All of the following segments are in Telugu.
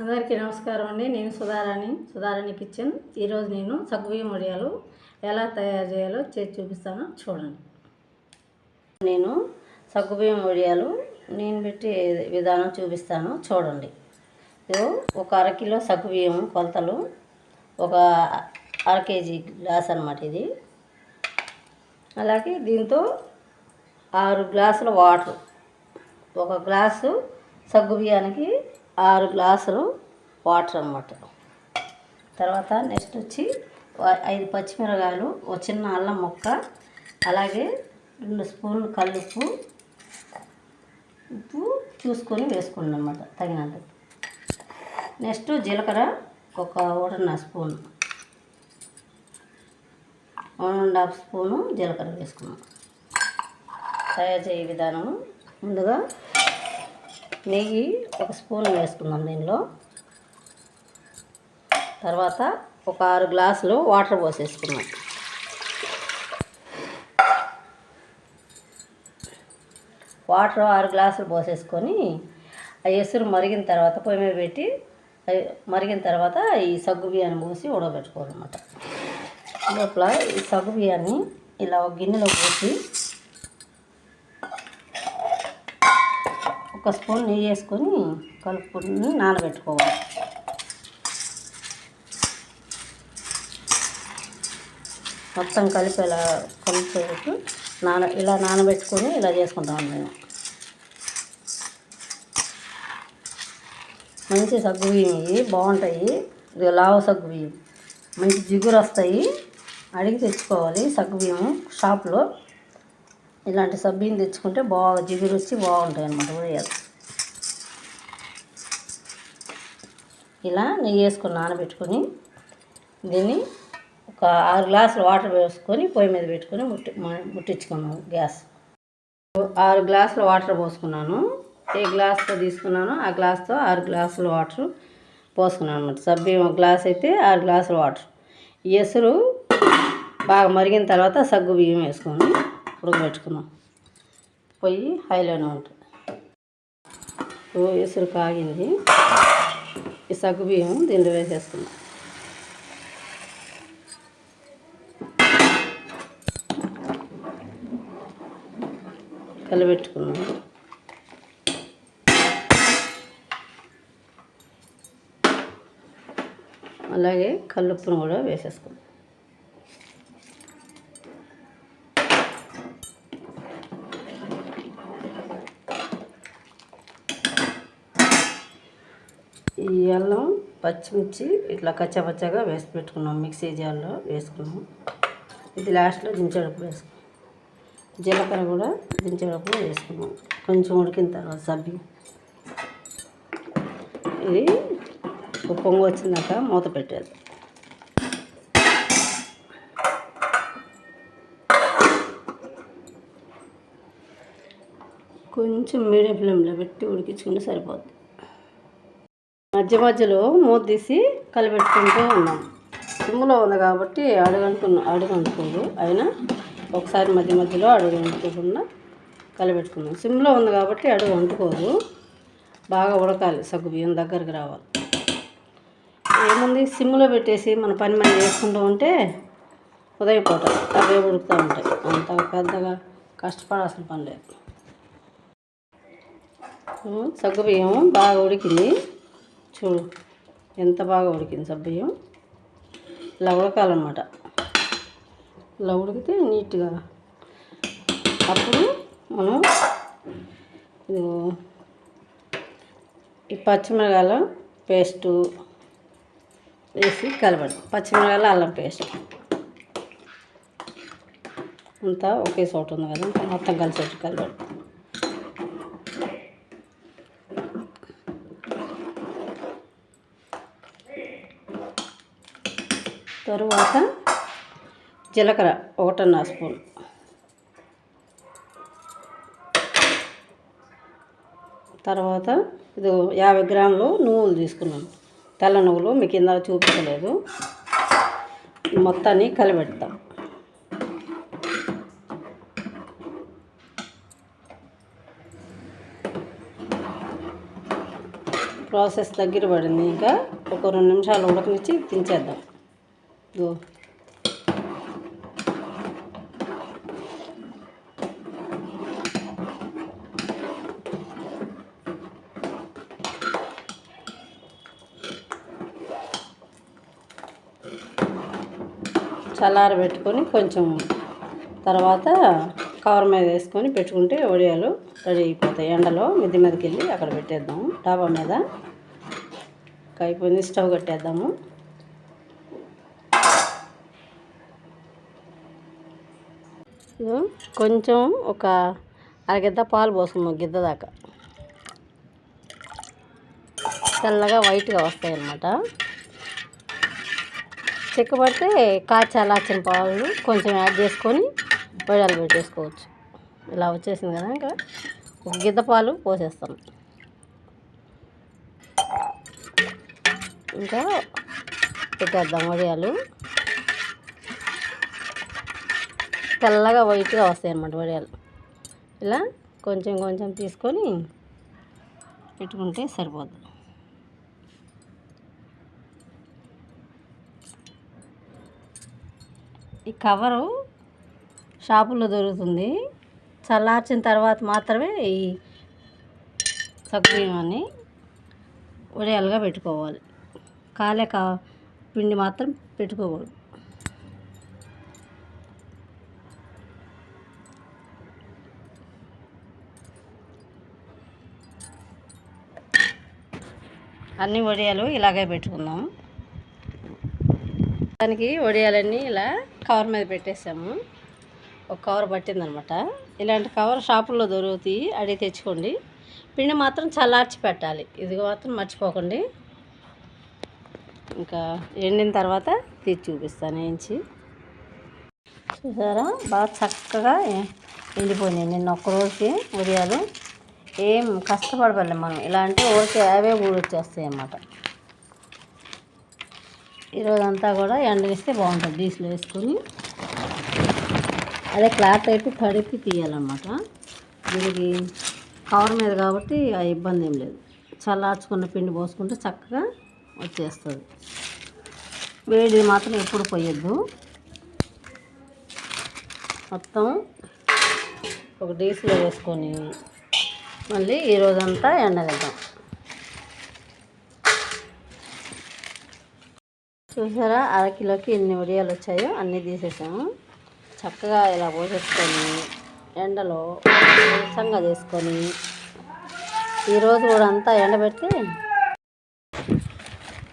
అందరికీ నమస్కారం అండి. నేను సుధారాణి సుధారాణి కిచెన్. ఈరోజు నేను సగ్గుబియ్యం వడియాలు ఎలా తయారు చేయాలో చేసి చూపిస్తాను. చూడండి. నేను సగ్గుబియ్యం వడియాలు నేను పెట్టి విధానం చూపిస్తాను. చూడండి. ఇదో ఒక అరకిలో సగ్గుబియ్యం కొలతలు ఒక అర కేజీ గ్లాస్ అనమాట ఇది. అలాగే దీంతో ఆరు గ్లాసుల వాటర్ ఒక గ్లాసు సగ్గుబియ్యానికి ఆరు గ్లాసులు వాటర్ అన్నమాట. తర్వాత నెక్స్ట్ వచ్చి ఐదు పచ్చిమిరకాయలు ఒక చిన్న అల్లం ముక్క అలాగే రెండు స్పూన్లు కల్లుప్పు. ఉప్పు చూసుకొని వేసుకోండి అనమాట తగినంత. నెక్స్ట్ జీలకర్ర ఒక ఒకటిన్నర spoon. One and half spoon జీలకర్ర వేసుకున్నాం తయారు చేయ విధానం ముందుగా నెయ్యి ఒక స్పూన్ వేసుకుందాం దీనిలో. తర్వాత ఒక ఆరు గ్లాసులు వాటర్ పోసేసుకున్నాం వాటర్ ఆరు గ్లాసులు పోసేసుకొని ఆ ఎసురు మరిగిన తర్వాత పొయ్యి మీద పెట్టి మరిగిన తర్వాత ఈ సగ్గు బియ్యాన్ని పోసి ఉడకబెట్టుకోవాలన్నమాట. లోపల ఈ సగ్గు బియ్యాన్ని ఇలా ఒక గిన్నెలో పోసి ఒక స్పూన్ నెయ్యి వేసుకొని కలుపుకొని నానబెట్టుకోవాలి. మొత్తం కలిపేలా కలిపేటట్టు నాన ఇలా నానబెట్టుకొని ఇలా చేసుకుంటాం మేము. మంచి సగ్గు బియ్యం ఇవి బాగుంటాయి. ఇది లావు సగ్గు బియ్యం. మంచి జిగురు వస్తాయి అడిగి తెచ్చుకోవాలి సగ్గు బియ్యం షాప్లో. ఇలాంటి సబ్బీని తెచ్చుకుంటే బాగా జిగురు వచ్చి బాగుంటాయి అన్నమాట ఉదయాలు ఇలా నెయ్యి వేసుకొని నానబెట్టుకొని దీన్ని ఒక ఆరు గ్లాసులు వాటర్ పోసుకొని పొయ్యి మీద పెట్టుకొని ముట్టి ముట్టించుకున్నాను గ్యాస్. ఆరు గ్లాసులు వాటర్ పోసుకున్నాను. ఏ గ్లాస్తో తీసుకున్నానో ఆ గ్లాస్తో ఆరు గ్లాసులు వాటర్ పోసుకున్నాను అనమాట సబ్బీ ఒక గ్లాస్ అయితే ఆరు గ్లాసులు వాటర్. ఎసురు బాగా మరిగిన తర్వాత సగ్గు బియ్యం వేసుకొని ఉడకబెట్టుకున్నాం పొయ్యి హైలోనే ఉంటుంది. ఎసురు కాగింది. ఈ సగ్గు బియ్యం దీంట్లో వేసేసుకున్నాం కలబెట్టుకున్నాం అలాగే కల్లుప్పును కూడా వేసేసుకున్నాం. ఈ అల్లం పచ్చిమిర్చి ఇట్లా కచ్చపచ్చగా వేసి పెట్టుకున్నాం మిక్సీ జార్లో వేసుకున్నాం. ఇది లాస్ట్లో దించేటప్పుడు వేసుకున్నాం. జీలకర్ర కూడా దించేటప్పుడు వేసుకున్నాం. కొంచెం ఉడికిన తర్వాత సబ్బి. ఇది ఒక పొంగు వచ్చిందాక మూత పెట్టేది కొంచెం మీడియం ఫ్లేమ్లో పెట్టి ఉడికించుకుంటే సరిపోతుంది మధ్య మధ్యలో మూత తీసి కలిపెట్టుకుంటూ ఉన్నాం. సిమ్లో ఉంది కాబట్టి అడుగనుకున్న అడుగంటుకోదు. అయినా ఒకసారి మధ్య మధ్యలో అడుగు అంటుకోకుండా కలిపెట్టుకున్నాం. సిమ్లో ఉంది కాబట్టి అడుగు అంటుకోదు బాగా ఉడకాలి సగ్గు బియ్యం దగ్గరికి రావాలి. ఏముంది? సిమ్లో పెట్టేసి మన పని మనం చేసుకుంటూ ఉంటే ఉదయం పూట అవే ఉడుకుతూ ఉంటాయి. అంత పెద్దగా కష్టపడాల్సిన పని లేదు. సగ్గు సగ్గుబియ్యం బాగా ఉడికింది. చూడు. ఎంత బాగా ఉడికింది సబ్బియ్యం. ఇలా ఉడకాలన్నమాట ఇలా ఉడికితే నీట్గా. అప్పుడు మనం ఈ పచ్చిమిరకాయల పేస్టు వేసి కలపండి. పచ్చిమిరకాయల అల్లం పేస్ట్. అంతా ఒకే చోట ఉంది కదా మొత్తం కలిసేట్టు కలపండి. తరువాత జీలకర్ర ఒకటిన్నర స్పూన్. తర్వాత ఇది యాభై గ్రాములు నువ్వులు తీసుకున్నాను. తెల్ల నువ్వులు మీకు కింద చూపించలేదు. మొత్తాన్ని కలిపెడతాం. ప్రాసెస్ దగ్గర పడింది. ఇంకా ఒక రెండు నిమిషాలు ఉడకనిచ్చి దించేద్దాం. ఇదిగో చల్లార పెట్టుకొని కొంచెం తర్వాత కవర్ మీద వేసుకొని పెట్టుకుంటే వడియాలు రెడీ అయిపోతాయి. ఎండలో మిద్ది మీదకి వెళ్ళి అక్కడ పెట్టేద్దాము. డాబా మీద. ఇంకా అయిపోయింది. స్టవ్ కట్టేద్దాము. కొంచెం ఒక అరగిద్ద పాలు పోసుకున్నాం గిద్ద దాకా. తెల్లగా వైట్గా వస్తాయి అన్నమాట చిక్కబడితే కాచి పాలు కొంచెం యాడ్ చేసుకొని వడియాలు పెట్టేసుకోవచ్చు. ఇలా వచ్చేసింది కదా ఇంకా. ఒక గిద్ద పాలు పోసేస్తాం. ఇంకా పెట్టేద్దాం వడియాలు. తెల్లగా వైట్గా వస్తాయి అన్నమాట వడియాలు. ఇలా కొంచెం కొంచెం తీసుకొని పెట్టుకుంటే సరిపోద్ది. ఈ కవరు షాపుల్లో దొరుకుతుంది. చల్లార్చిన తర్వాత మాత్రమే ఈ సగ్గుబియ్యాన్ని వడియాలుగా పెట్టుకోవాలి. కాలే కా పిండి మాత్రం పెట్టుకోకూడదు. అన్ని వడియాలు ఇలాగే పెట్టుకుందాం. దానికి వడియాలన్నీ ఇలా కవర్ మీద పెట్టేసాము. ఒక కవర్ పట్టిందనమాట. ఇలాంటి కవర్ షాపుల్లో దొరుకుతాయి అడిగి తెచ్చుకోండి. పిండి మాత్రం చల్లార్చి పెట్టాలి. ఇది మాత్రం మర్చిపోకండి. ఇంకా ఎండిన తర్వాత తీసి చూపిస్తాను వేయించి చూసారా? బాగా చక్కగా ఎండిపోయినాయి. నిన్న ఒక్క ఉదయాలు ఏం కష్టపడబడలే మనం. ఇలా అంటే ఊరికే అవే ఊడొచ్చేస్తాయి అన్నమాట. ఈరోజు అంతా కూడా ఎండనిస్తే బాగుంటుంది. డీస్లో వేసుకొని అదే క్లాత్ అయితే తడిపి తీయాలన్నమాట. దీనికి కవర్ మీద కాబట్టి ఆ ఇబ్బంది ఏం లేదు. చల్లార్చుకున్న పిండి పోసుకుంటే చక్కగా వచ్చేస్తుంది. వేడి మాత్రం ఎప్పుడు పోయొద్దు. మొత్తం ఒక డీస్లో వేసుకొని మళ్ళీ ఈరోజంతా ఎండనిద్దాం చూసారా? అరకిలోకి ఎన్ని వడియాలు వచ్చాయో అన్నీ తీసేసాము. చక్కగా ఇలా పోసేసుకొని ఎండలో నీరసంగా చేసుకొని ఈరోజు కూడా అంతా ఎండబెడితే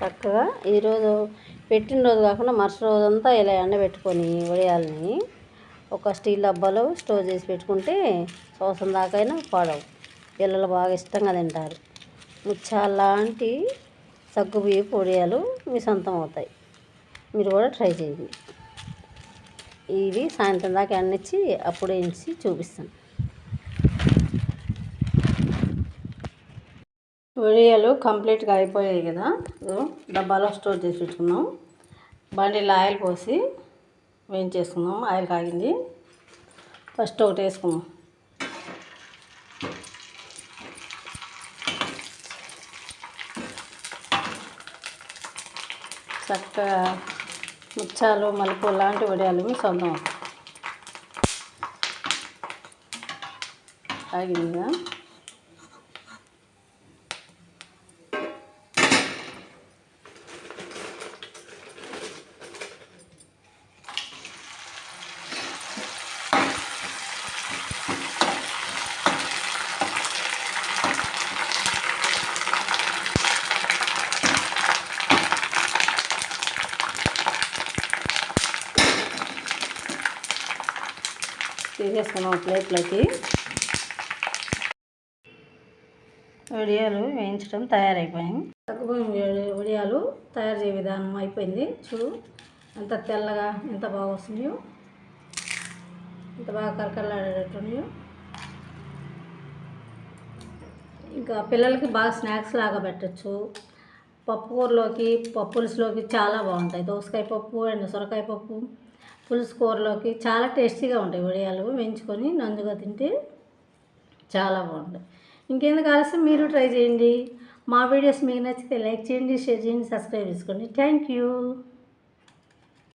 చక్కగా ఈరోజు పెట్టిన రోజు కాకుండా మరుసటి రోజంతా ఇలా ఎండబెట్టుకొని వడియాలని ఒక స్టీల్ డబ్బాలో స్టోర్ చేసి పెట్టుకుంటే సంవత్సరం దాకైనా పాడవు. పిల్లలు బాగా ఇష్టంగా తింటారు. ముచ్చాల లాంటి సగ్గుబియ్య పొడియాలు మీ సొంతం అవుతాయి. మీరు కూడా ట్రై చేయండి. ఇవి సాయంత్రం దాకా అన్నిచ్చి అప్పుడు వేయించి చూపిస్తాను. వడియాలు కంప్లీట్గా అయిపోయాయి కదా. డబ్బాలో స్టోర్ చేసి పెట్టుకున్నాం. బండిలో ఆయిల్ పోసి వేయించేసుకున్నాం ఆయిల్ కాగింది. ఫస్ట్ ఒకటి వేసుకుందాం. చక్కగా ముచ్చాలు మలుపు లాంటి వడియాలు మీ సొంతం ఆగిందిగా చేసుకున్నాం ప్లేట్లోకి. వడియాలు వేయించడం తయారైపోయాయి. సగ్గుబియ్యం వడియాలు తయారు చేయ విధానం అయిపోయింది. చూడు ఎంత తెల్లగా ఎంత బాగా వస్తున్నాయో. ఎంత బాగా కరకరలాడేటట్టున్నాయో. ఇంకా పిల్లలకి బాగా స్నాక్స్ లాగా పెట్టచ్చు. పప్పు కూరలోకి చాలా బాగుంటాయి. దోసకాయ పప్పు అండ్ సొరకాయ పప్పు పులుసు కూరలోకి చాలా టేస్టీగా ఉంటాయి వడియాలు వేయించుకొని నంజుగా తింటే చాలా బాగుంటాయి. ఇంకేందుకు ఆలస్యం? మీరు ట్రై చేయండి. మా వీడియోస్ మీకు నచ్చితే లైక్ చేయండి షేర్ చేయండి సబ్స్క్రైబ్ చేసుకోండి. Thank you.